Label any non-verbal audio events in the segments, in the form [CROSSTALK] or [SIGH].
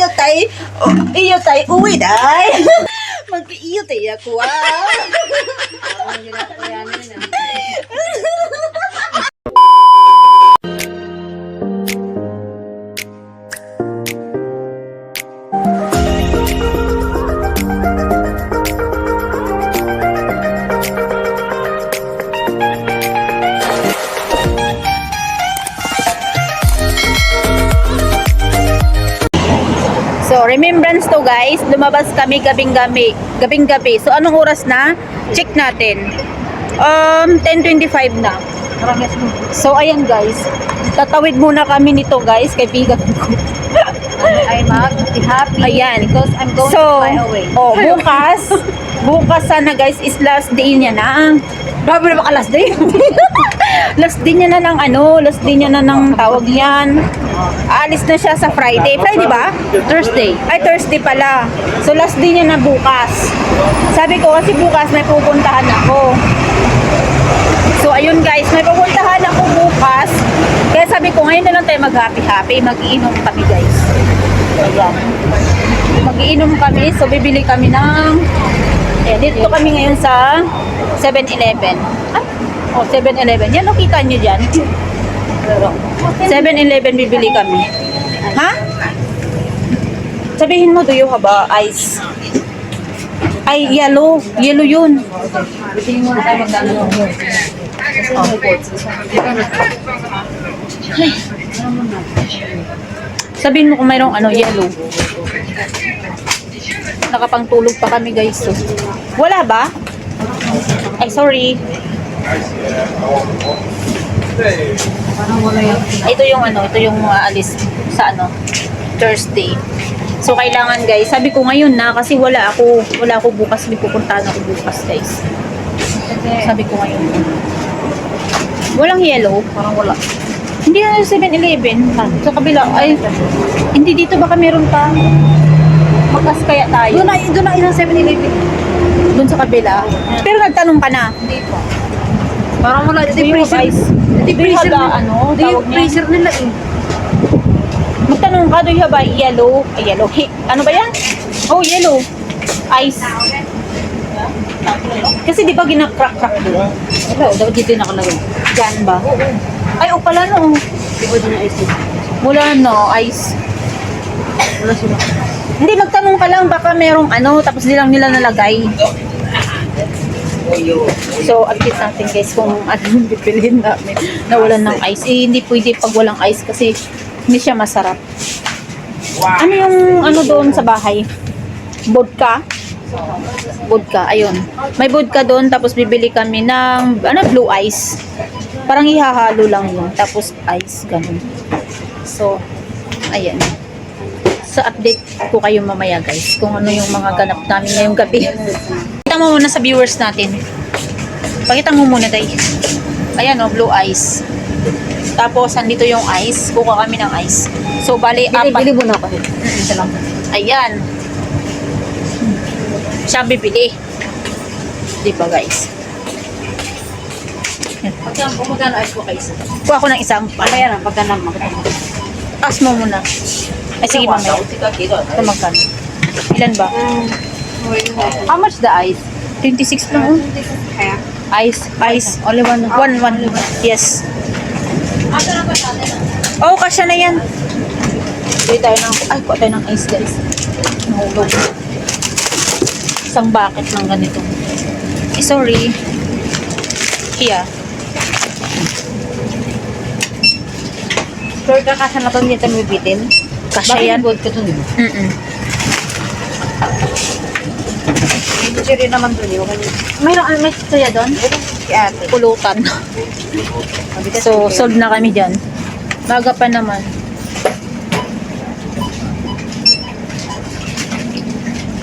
Mag-iyo tay. Oh, iyo tay. Uwi day. Mag-iyo tay ako ah. So, remembrance to guys, lumabas kami gabing-gabi. Gabing-gabi. So, anong oras na? Check natin. Um, 10.25 na. So, ayan guys. Tatawid muna kami nito guys, kaibigan ko. I mag be happy Ayan. because I'm going so, to fly away. Oh, bukas, [LAUGHS] bukas sana guys is last day niya na. Grabe na baka last day. [LAUGHS] last day niya na ng ano, last day niya na ng tawag niyan. Aalis na siya sa Friday. Friday ba? Thursday. Ay, Thursday pala. So, last day niya na bukas. Sabi ko kasi bukas may pupuntahan ako. So, ayun guys, may pupuntahan ako bukas. Kaya sabi ko, ngayon na lang tayo mag-happy-happy. Mag-iinom kami guys. Ayan. Mag-iinom kami. So, bibili kami ng... Eh, dito kami ngayon sa 7-Eleven. Ay, oh, 7-Eleven. Yan, oh, kita nyo dyan. 7-Eleven bibili kami. Ha? Sabihin mo, do you have a ice? Ay, yellow. Yellow yun. Tingin mo na tayo magdano. Sabihin mo kung mayroong ano, yellow. Nakapangtulog pa kami guys. So. Wala ba? Ay, sorry. Parang wala yan. Ito yung ano, ito yung aalis sa ano, Thursday. So, kailangan guys, sabi ko ngayon na kasi wala ako, wala ako bukas, may pupuntahan ako bukas guys. Sabi ko ngayon. Walang yellow. Parang wala. Hindi na 7-Eleven. Sa kabila. Ay, hindi dito baka meron pa. Magkas kaya tayo. Doon na, doon na isang 7-Eleven. Doon sa kabila. Pero nagtanong ka na. Hindi pa. Parang wala. Ito Do you yung have freezer. ice? Ito yung Do you freezer nila. ano, Ito yung tawag niya? freezer nila eh. Magtanong ka, do you have a yellow? Ay, yellow. Hi, ano ba yan? Oh, yellow. Ice. Kasi di ba ginakrak-crack doon? Wala. Dapat dito yung nakalagay. Diyan ba? Ay, o pala no. Hindi ko din na ice. Wala no, ice. Wala sila. Hindi, magtanong ka lang, baka merong ano, tapos di lang nila nalagay. So, update natin guys kung ano yung pipiliin namin na walang ng ice. Eh, hindi pwede pag walang ice kasi hindi siya masarap. Ano yung ano doon sa bahay? Vodka? Vodka, ayun. May vodka doon, tapos bibili kami ng, ano, blue ice. Parang ihahalo lang yun. Tapos ice, ganun. So, ayan. Sa update ko kayo mamaya guys, kung ano yung mga ganap namin ngayong gabi. Pakita mo muna sa viewers natin. Pakita mo muna, Day. Ayan, oh, blue ice. Tapos, andito yung ice. Kuha kami ng ice. So, bali, Bili, apat. bili mo na ako. Ito lang. Ayan. Siya bibili. Di ba, guys? Pagka, magkano ice ko kayo. Kuha ko ng isang pa. Mamaya na, pagka na, mo. Ask mo muna. Ay, sige, mamaya. Ito magkano. Ilan ba? How much the ice? 26 lang, oh. Ice, ice. Only one. One, one. Yes. Oh, kasya na yan. Bili tayo ng, ay, kuha tayo ng ice, guys. Nahulog. Isang bucket ng ganito. Eh, sorry. Here. Sure ka kasya na to dito may bitin? Kasya yan. Bakit ka to nito? Mm-mm. Hindi siya rin naman doon. Yung Mayroon, ah, may tuya doon? Pulutan. So, solve na kami dyan. Maga pa naman.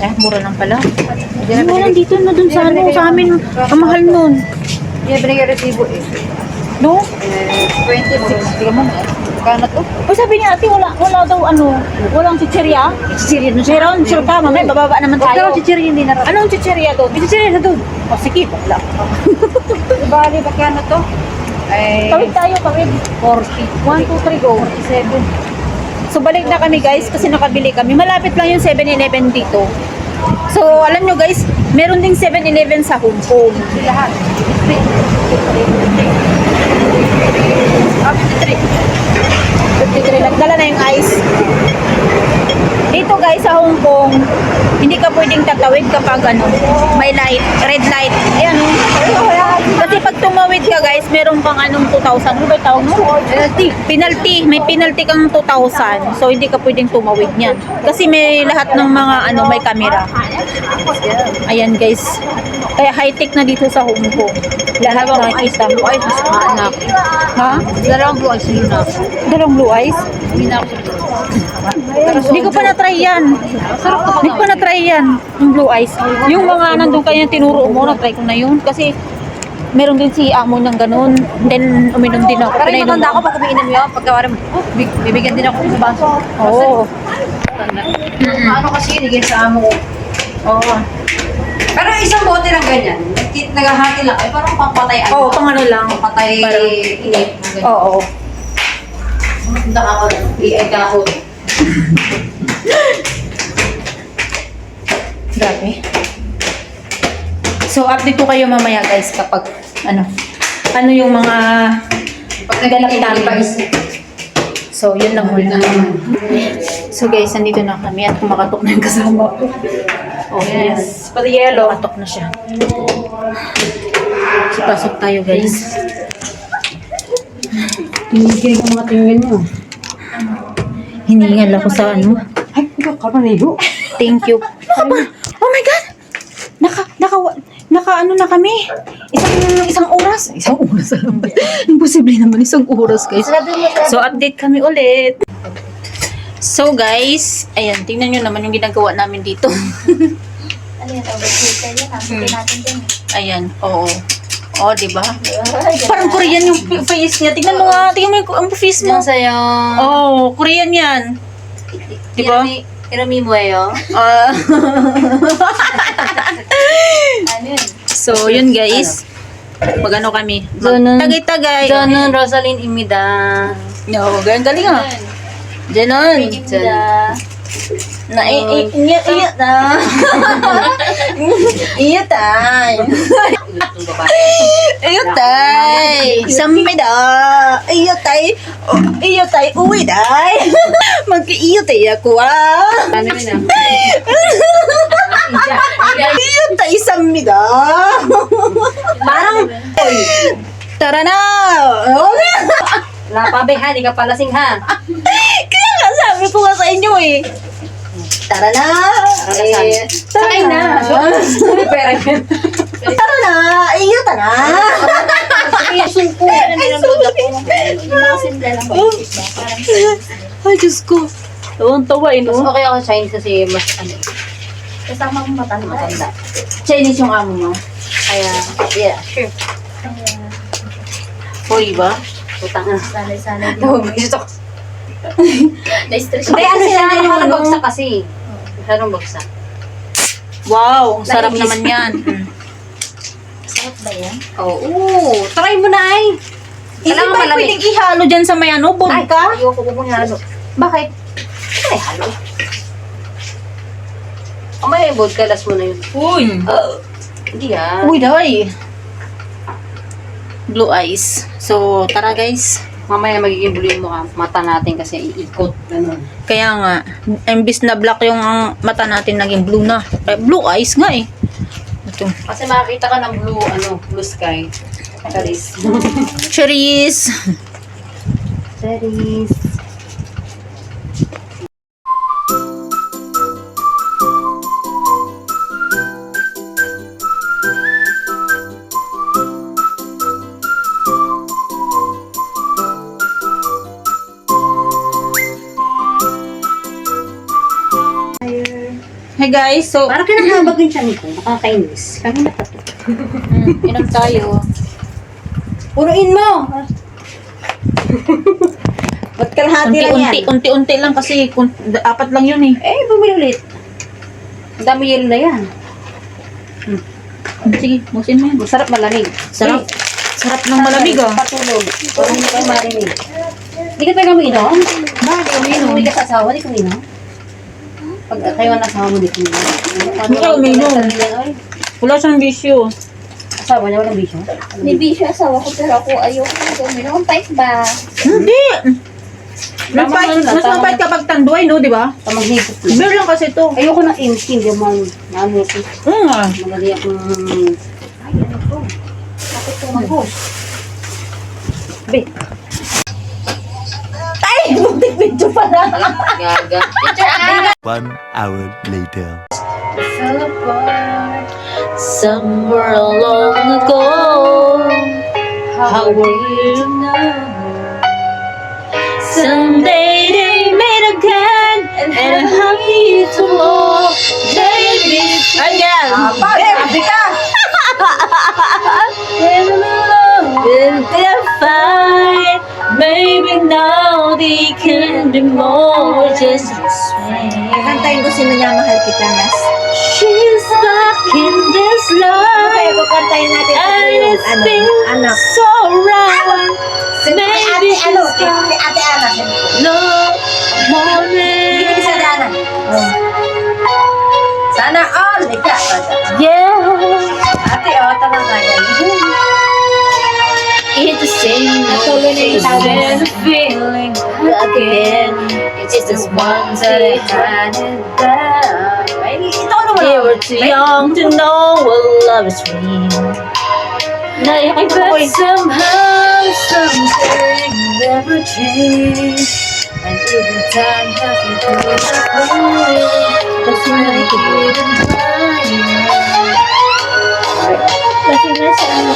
Eh, mura lang pala. Hindi Hindi binigay- nandito na dun sa ano, sa amin. Ang mahal nun. Hindi na binigay resibo eh. No? Eh, 26. Tingnan mo na. Kano to? O sabi niya, ate, wala, wala daw ano, walang chichirya. Chichirya na siya. Meron, sure ka, mamaya, bababa naman Huwag tayo. daw chichirya hindi na Anong chichirya doon? May chichirya na doon. O, sige, wala. [LAUGHS] Bali, bakano to? Ay, Tawid tayo, tawid. 40. 1, 2, 3, go. 47. So balik na kami guys kasi nakabili kami. Malapit lang yung 7-Eleven dito. So alam nyo guys, meron ding 7-Eleven sa Hong Kong. Lahat. Up to 3. 53. Nagdala na yung ice. Dito guys sa Hong Kong, hindi ka pwedeng tatawid kapag ano, may light, red light. Ayan oh. Kasi pag tumawid ka guys, meron kang anong 2,000. Ano ba tawag mo? Penalty. Penalty. May penalty kang 2,000. So hindi ka pwedeng tumawid niyan. Kasi may lahat ng mga ano, may camera. Ayan guys. Kaya high-tech na dito sa Hong Kong. Lahat nakikita mo. Ay, mas maanak. Ha? Dalawang blue eyes yun na. Dalawang blue eyes? Hindi na ako. Hindi ko pa na-try yan. Sarap to Hindi ko pa na-try yan. Yung blue eyes. Yung mga nandun kanya tinuro mo, na-try ko na yun. Kasi meron din si amo ng ganun. Then uminom din ako. Pero yung matanda ko pag umiinom yun, pagka warin, oh, big- bibigyan din ako sa baso. Oo. Ano kasi inigay sa amo ko. Oo. Pero isang bote lang ganyan. nag- Naghahati lang. Ay, parang pampatay. Oo, pang ano lang. Pampatay Parang- init. mga ganyan. Oo. Punta ka ako. I-egg ako. Grabe. So, update ko kayo mamaya guys kapag ano, ano yung mga nagkakita namin. So, yun lang muna. So guys, nandito na kami at kumakatok na yung kasama ko. Oh, yes. Pati yellow. Kumatok na siya. So, pasok tayo guys. Tinigil ang mga tingin mo. Hiningal ako sa ano. Ay, ikaw ka pa niyo. Thank you. Oh my God! Naka, naka, naka ano na kami. Isang, isang oras. Isang oras. [LAUGHS] Imposible naman isang oras guys. So, update kami ulit. So guys, ayan, tingnan nyo naman yung ginagawa namin dito. Ano yan? Overtaker yan. Haputin natin din. ayan, oo. Oh, di ba? Parang Korean yung [LAUGHS] face niya. Tingnan mo nga, tingnan mo yung ang face mo. sa'yo. Oh, Korean yan. Di ba? Irami mo yun. Ah. Ano yun? so, yun guys. Pag ano kami, Ganun. tagay-tagay. Janon Rosalyn Imida. No, galing galing ah. Janon. Imda. Na, i, i, iya, iya, na. [LAUGHS] iya, tay. Iya, tay. Samay da. Iya, tay. Iya, tay. Uwi, tay. Mag-iyo, tay ako, ah. Ano yun ah? Iya, tay. Samay da. Parang, Tara na. Oh, lapabe ha, di ka palasing ha. Kaya nga sabi ko nga sa inyo eh. Tara na. Eh, tara Sakay na. Sabi pera yun. Na. Ako? Yung mga simple lang ba? Parang Ay, Diyos ko. Tawang tawa eh, Mas no? okay ako Chinese kasi mas ano. kasama kong matanda. Matanda. Chinese yung amo mo. Kaya, yeah, sure. Hoy ba? Utang na. Sanay-sanay din. [LAUGHS] Oh, gusto ko. Na-stress Hindi, ano sila [LAUGHS] yung ano? bagsak kasi. Masyadong bagsak. Wow, ang sarap naman yan. [LAUGHS] Sarap ba yan? Oo. try mo na ay. Hindi ba malamig. pwedeng ihalo dyan sa may ano, Ay, vodka? ayoko ko kung halo. Bakit? Ay, halo. Oh, may vodka, last mo na yun. Uy. Hindi ah. Uy, day. Blue eyes. So, tara guys. Mamaya magiging blue yung mukha. Mata natin kasi iikot. Ganun. Kaya nga, imbis na black yung ang mata natin naging blue na. Eh, blue eyes nga eh. Ito. Kasi makakita ka ng blue, ano, blue sky. Charis. Cherries. Charis. Guys, so, Parang kinakabag [CLEARS THROAT] yung tiyan ko. Nakakainis. Kanina pa to. mm, inom tayo. Punuin mo! [LAUGHS] Ba't kalahati lang yan? Unti-unti, unti-unti lang kasi kun- apat lang yun eh. Eh, bumili ulit. Ang dami yelo na yan. Sige, busin mo yan. Masarap malamig. Sarap. Sarap ng malamig ah. Patulog. Parang hindi kayo marinig. Hindi ka talaga umiinom? Bakit Umiinom uminom? ka sa asawa, di ka umiinom? Pag kayo ang asawa mo, di ka umiinom. Hindi ka umiinom. Ay, Wala siyang bisyo. Asawa niya, walang bisyo? May bisyo asawa ko pero ako ayoko. Uminom ang pait ba? Hindi. Mas mabait, lang, mas mabait kapag tanduay, no, di ba? Tamang higop lang. Beer lang kasi to. Ayoko ng MC, hindi mo ano ko. Oo nga. Madali akong... Ay, ano to? Bakit ko Mag-host. Be. Ay! Butik video pa na. Gaga. One hour later. Somewhere long ago, how were you know? Someday they met again, and I hung you to Maybe now they can be more just the same. Kantayin ko si Minamahal Kita, Nas. She's back in this Okay, life. kukantayin natin ito And yung ano, anak. so. Si Maybe ano, she's si si ate Ana. no Bibigay sa morning. dana. Sana all! Ika. Yeah, same. Tuloy na yung tawag. There's a feeling again. It's just this one that I had it down. Ay, ito ano mo We were too young to know what love is real. Now you can bet somehow something never change. And even time hasn't proved the way. That's when I couldn't Kasi nasa ano,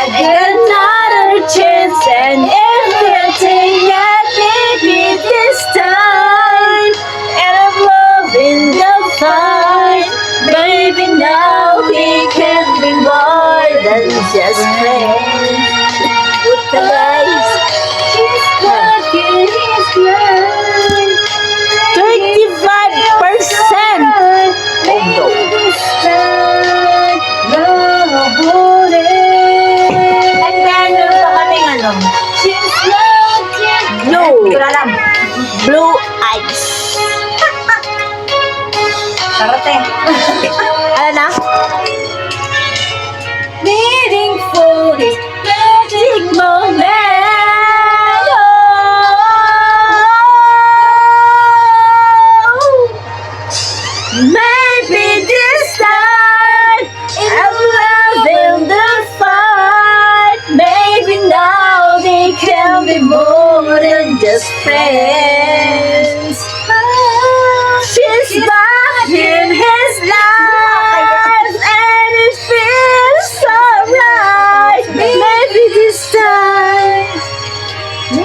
I get another Blue eyes. Karate. Ano [LAUGHS] just friends. She's back in his life and it feels so right. Maybe this time,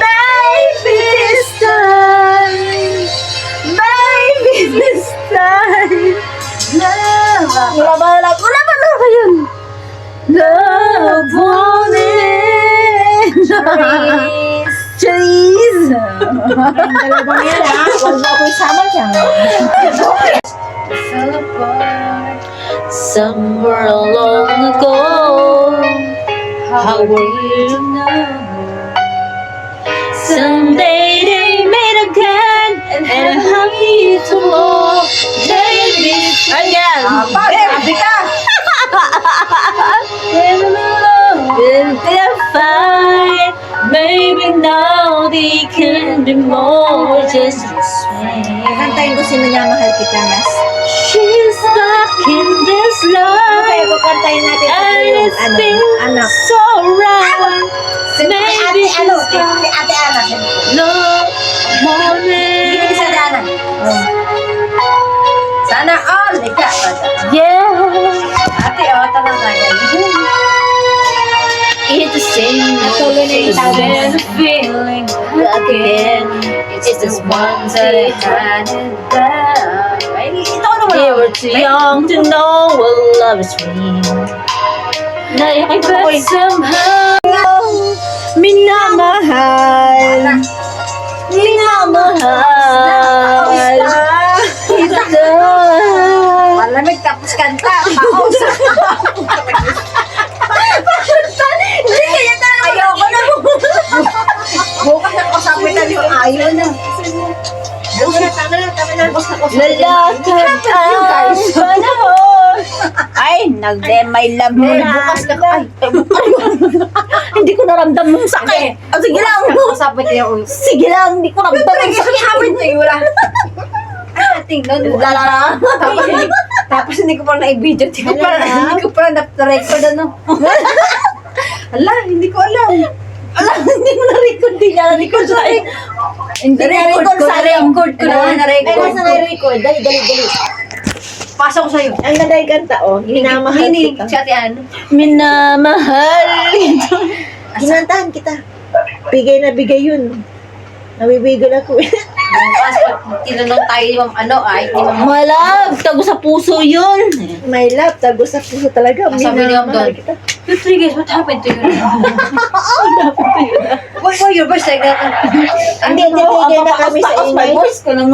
maybe this time, maybe this time. Love. Wala ba na ba yun? Love won't end. Cheese. dalawang yan ha. Huwag mo ako isama dyan. Somewhere long ago, how were you know? Someday they met again, and I hung you to walk. Baby, again. Sabi ka! Will they fight? Maybe now they can be more just the same. Kantayin ko si Minamahal Kita, Nas. She's back in this Okay, life. kukantayin natin ito yung ano, anak. so. Si Maybe ate, ano, she's si si ate Ana. no Bibigay sa morning. dana. Sana all! Ika. Yeah, Ate, o, tanong tayo. it's the same. Tuloy na yung tawag. There's a feeling again. It's just this one that I down. Ito We were too young to know what love is real. Can bet somehow. Minamahal. Minamahal. Kita. Malamig tapos kanta. ayaw na. Tama na, tama na, tama na. Lalakad ang panahon. Ay, nagdemay love mo. Bukas na ka. [LAUGHS] Hindi ko naramdam mong sakit. Oh, sige lang. Kasapit niya ulo. Sige lang, hindi ko naramdam mong sakit. Kapit na eh, yun lang. Ating doon. Lalala. Tapos hindi ko pa na-video. Hindi ko pa hindi ko pa na-record ano. [LAUGHS] Ala, hindi ko alam. Ala, hindi mo na-record. Hindi na-record. Hindi Na-record na-record ko, sa akin. na-record ko na, Ay, nasa na-record. Dali, dali, dali. Pasok ko sa'yo. Ang ganda yung kanta, oh. Minamahal Hinig kita. si Ate Ann. Minamahal. [LAUGHS] Ginantahan kita. Bigay na bigay yun. Nabibigol ako. [LAUGHS] Bukas, pag tinanong tayo ni Ma'am ano, ay, ni Ma'am Malag, tago sa puso yun. My love, tago sa puso talaga. Sabi ni Ma'am Minamahal Don. kita. Two, three guys, what happened to you? [LAUGHS] Why, why your voice like that? Hindi, hindi, bigay na kami sa Taas my voice ko lang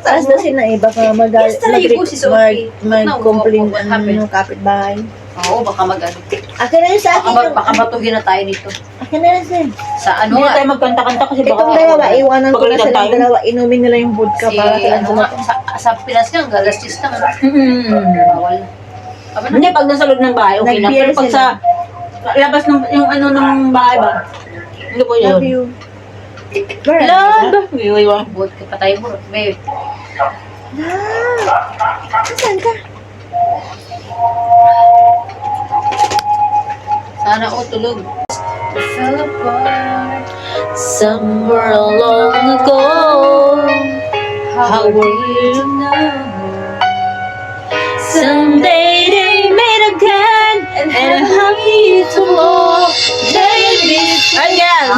Taas na sila eh, baka mag- yung mag-complain No, what happened? ng kapitbahay. Oo, baka mag-ano. Akin na yun sa Baka, akin. yung- baka matuhin na tayo nito. Na sir. Sa ano Hindi na tayo magkanta-kanta kasi baka... Itong dalawa, iwanan ko na silang tayo. dalawa. Inumin nila yung vodka si, para silang ano sa, sa Pinas nga, galas cheese ano? Mm. Bawal. Aba na. Hindi, pag nasa loob ng bahay, okay na. Pero pag sa labas ng yung ano ng bahay ba? Ano po Love yun? you. Girl, Love. Iwi, iwi. Vodka pa tayo mo. May, Ah, saan ka? sana o tulog. Fell apart. Somewhere long ago, how were you now? Someday they meet again, and I'm happy to walk. Baby, again.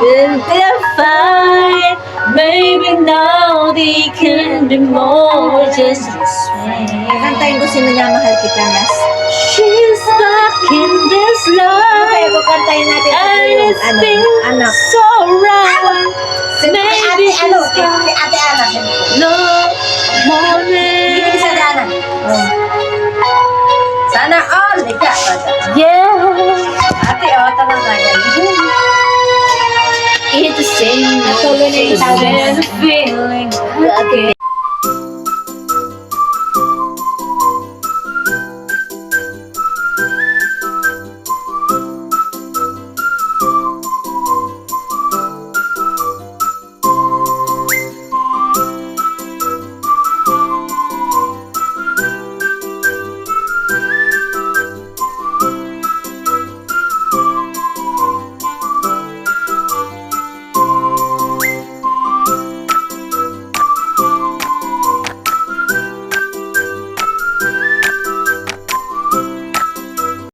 Will they fight? Maybe now they can be more just same. Kantayin ko si Minamahal Kita, Nas. She's back in this Okay, life. kukantayin natin ito And yung it's ano, been anak. so right. Maybe ano, she's kay got kay Ate Ana. no Bibili morning. sa Ate Ana. Oh. Sana all. Ika. Yeah, Change and feeling again.